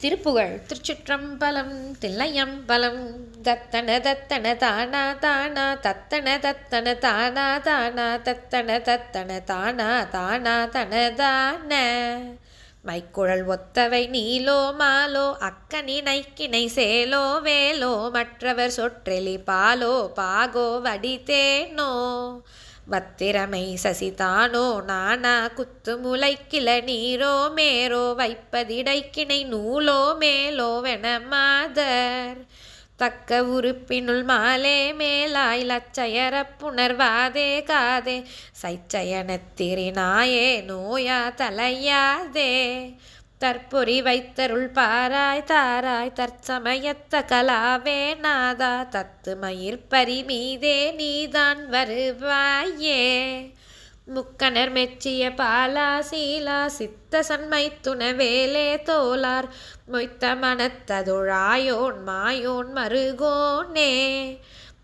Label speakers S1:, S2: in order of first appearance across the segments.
S1: திருப்புகழ். திருச்சிற்றம்பலம் தில்லையம்பலம் தத்தன தத்தன தானா தானா தத்தன தத்தன தானா தானா தத்தன தத்தன தானா தானா தனதான மைக்குழல் ஒத்தவை நீலோ மாலோ அக்கனி நைக்கிணை சேலோ வேலோ மற்றவர் சொற்றெலி பாலோ பாகோ வடிதேனோ பத்திரமை சசிதானோ நானா குத்து முளைக்கிள நீரோ மேரோ வைப்பதிடைக்கிணை நூலோ மேலோ வென மாதர். தக்க உறுப்பினுள் மாலே மேலாய் லச்சயர புணர்வாதே காதே. சைச்சயனத்திரினாயே நோயா தலையாதே. தற்பொறி வைத்தருள் பாராய் தாராய் தற்சமயத்த கலாவே நாதா. தத்து மயிர் பரிமீதே நீதான் வருவாயே. முக்கணர் மெச்சிய பாலா சீலா சித்த சன்மை துணவேலே தோலார். மொய்த்த மனத்ததுழாயோன் மாயோன் மருகோனே.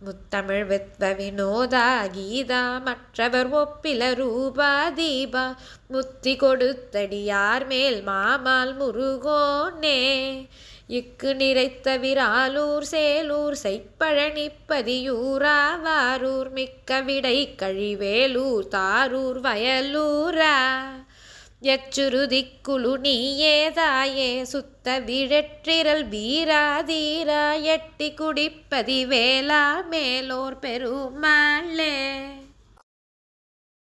S1: முத்தமிழ் வித்வ வினோதா கீதா மற்றவர் ஒப்பில ரூபா தீபா முத்தி கொடுத்தடியார் மேல் மாமால் முருகோனே இக்கு நிறைத்த விராலூர் சேலூர் செய்ப்பழனிப்பதியூராவாரூர் மிக்க விடை கழிவேலூர் தாரூர் வயலூரா யச்சுருதிக்குழு நீயேதாயே சுத்த விழற்றிரல் வீராதீரா எட்டி குடிப்பதி வேளா மேலோர் பெருமாளே.